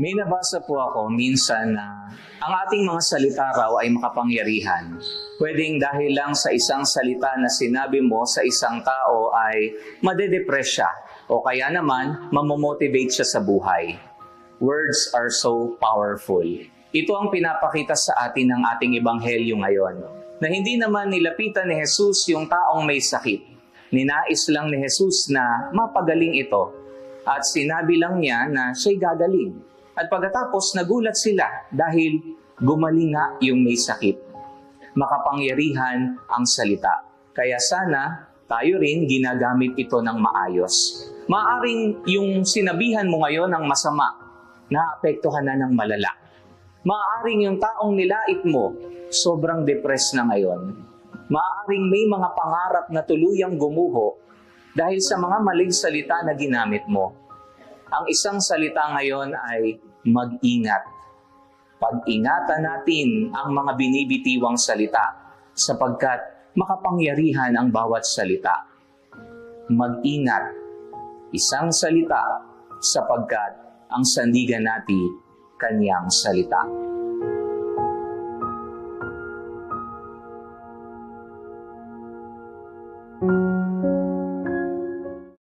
May nabasa po ako minsan na ang ating mga salita raw ay makapangyarihan. Pwedeng dahil lang sa isang salita na sinabi mo sa isang tao ay madedepress siya o kaya naman mamomotivate siya sa buhay. Words are so powerful. Ito ang pinapakita sa atin ng ating ebanghelyo ngayon na hindi naman nilapitan ni Jesus yung taong may sakit. Ninais lang ni Jesus na mapagaling ito at sinabi lang niya na siya'y gagaling. At pagkatapos nagulat sila dahil gumaling nga yung may sakit. Makapangyarihan ang salita. Kaya sana tayo rin ginagamit ito ng maayos. Maaring yung sinabihan mo ngayon ng masama, naapektuhan na ng malala. Maaring yung taong nilait mo, sobrang depressed na ngayon. Maaring may mga pangarap na tuluyang gumuho dahil sa mga maling salita na ginamit mo. Ang isang salita ngayon ay mag-ingat. Pag-ingatan natin ang mga binibitiwang salita sapagkat makapangyarihan ang bawat salita. Mag-ingat. Isang salita sapagkat ang sandigan natin kanyang salita.